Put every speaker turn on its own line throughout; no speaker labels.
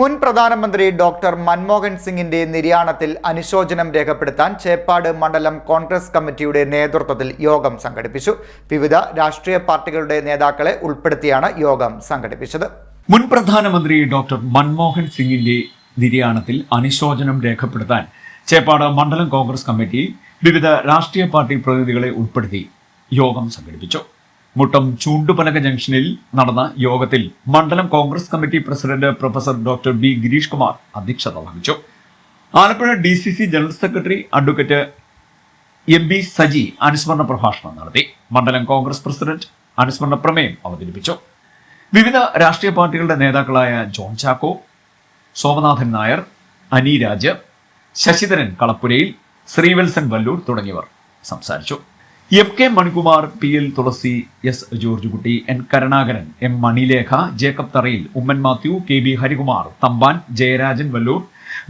മുൻ പ്രധാനമന്ത്രി ഡോക്ടർ മൻമോഹൻ സിംഗിന്റെ നിര്യാണത്തിൽ അനുശോചനം രേഖപ്പെടുത്താൻ ചേപ്പാട് മണ്ഡലം കോൺഗ്രസ് കമ്മിറ്റിയുടെ നേതൃത്വത്തിൽ യോഗം സംഘടിപ്പിച്ചു. വിവിധ രാഷ്ട്രീയ പാർട്ടികളുടെ നേതാക്കളെ ഉൾപ്പെടുത്തിയാണ് യോഗം സംഘടിപ്പിച്ചത്.
മുൻ പ്രധാനമന്ത്രി ഡോക്ടർ മൻമോഹൻ സിംഗിന്റെ നിര്യാണത്തിൽ അനുശോചനം രേഖപ്പെടുത്താൻ ചേപ്പാട് മണ്ഡലം കോൺഗ്രസ് കമ്മിറ്റി വിവിധ രാഷ്ട്രീയ പാർട്ടി പ്രതിനിധികളെ ഉൾപ്പെടുത്തി യോഗം സംഘടിപ്പിച്ചു. മുട്ടം ചൂണ്ടുപലക ജംഗ്ഷനിൽ നടന്ന യോഗത്തിൽ മണ്ഡലം Congress committee president professor doctor B Girish Kumar അധ്യക്ഷത വഹിച്ചു. Alappuzha D C C general secretary advocate M B Saji അനുസ്മരണ പ്രഭാഷണം നടത്തി. മണ്ഡലം കോൺഗ്രസ് പ്രസിഡന്റ് അനുസ്മരണ പ്രമേയം അവതരിപ്പിച്ചു. വിവിധ രാഷ്ട്രീയ പാർട്ടികളുടെ നേതാക്കളായ ജോൺ ചാക്കോ സോമനാഥൻ നായർ അനി രാജ് ശശിധരൻ കളപ്പുരയിൽ ശ്രീവത്സൻ വല്ലൂർ തുടങ്ങിയവർ സംസാരിച്ചു. M K Manikumar P L Thulasi S George Kutty N Karunakaran M Manilekha Jacob Tharayil Oommen Mathew K B Harikumar Thampan Jayarajan Vallur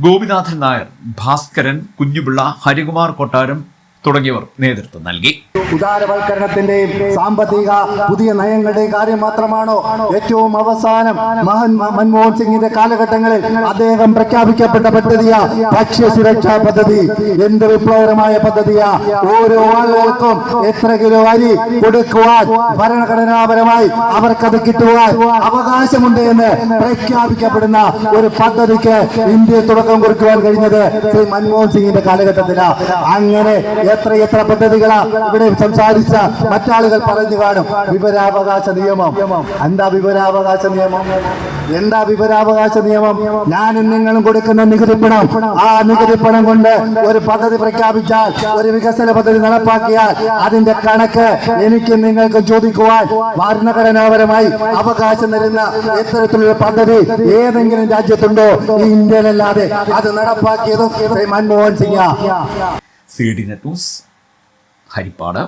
Gopinathan Nair Bhaskaran Kunjupillai Harikumar Kottaram തുടങ്ങിയവർ നേതൃത്വം നൽകി.
ഉദാരവൽക്കരണത്തിന്റെയും സാമ്പത്തിക പുതിയ നയങ്ങളുടെയും കാര്യം മാത്രമാണോ ഏറ്റവും അവസാനം മഹൻ മൻമോഹൻ സിംഗിന്റെ കാലഘട്ടങ്ങളിൽ അദ്ദേഹം പ്രഖ്യാപിക്കപ്പെട്ട പദ്ധതിയാ? ഭക്ഷ്യ സുരക്ഷാ പദ്ധതി. എന്ത് വിപ്ലവകരമായ പദ്ധതിയാ? ഓരോ ആളുകൾക്കും എത്ര കിലോ അരി കൊടുക്കുവാൻ ഭരണഘടനാപരമായി അവർക്കത് കിട്ടുവാൻ അവകാശമുണ്ട് എന്ന് പ്രഖ്യാപിക്കപ്പെടുന്ന ഒരു പദ്ധതിക്ക് ഇന്ത്യ തുടക്കം കുറിക്കുവാൻ കഴിഞ്ഞത് ശ്രീ മൻമോഹൻ സിംഗിന്റെ കാലഘട്ടത്തിലാണ് അങ്ങനെ എത്ര എത്ര പദ്ധതികളാ ഇവിടെ സംസാരിച്ച മറ്റാളുകൾ പറഞ്ഞു കാണും. വിവരാവകാശ നിയമം. എന്താ വിവരാവകാശ നിയമം? എന്താ വിവരാവകാശ നിയമം? ഞാനും നിങ്ങളും കൊടുക്കുന്ന നികുതി പണം ആ നികുതി പണം കൊണ്ട് ഒരു പദ്ധതി പ്രഖ്യാപിച്ചാൽ ഒരു വികസന പദ്ധതി നടപ്പാക്കിയാൽ അതിന്റെ കണക്ക് എനിക്കും നിങ്ങൾക്ക് ചോദിക്കുവാൻ ഭരണഘടനാപരമായി അവകാശം തരുന്ന ഇത്തരത്തിലുള്ള പദ്ധതി ഏതെങ്കിലും രാജ്യത്തുണ്ടോ? ഈ ഇന്ത്യയിലല്ലാതെ അത് നടപ്പാക്കിയതും Shri Manmohan Singh.
C D net news Haripad.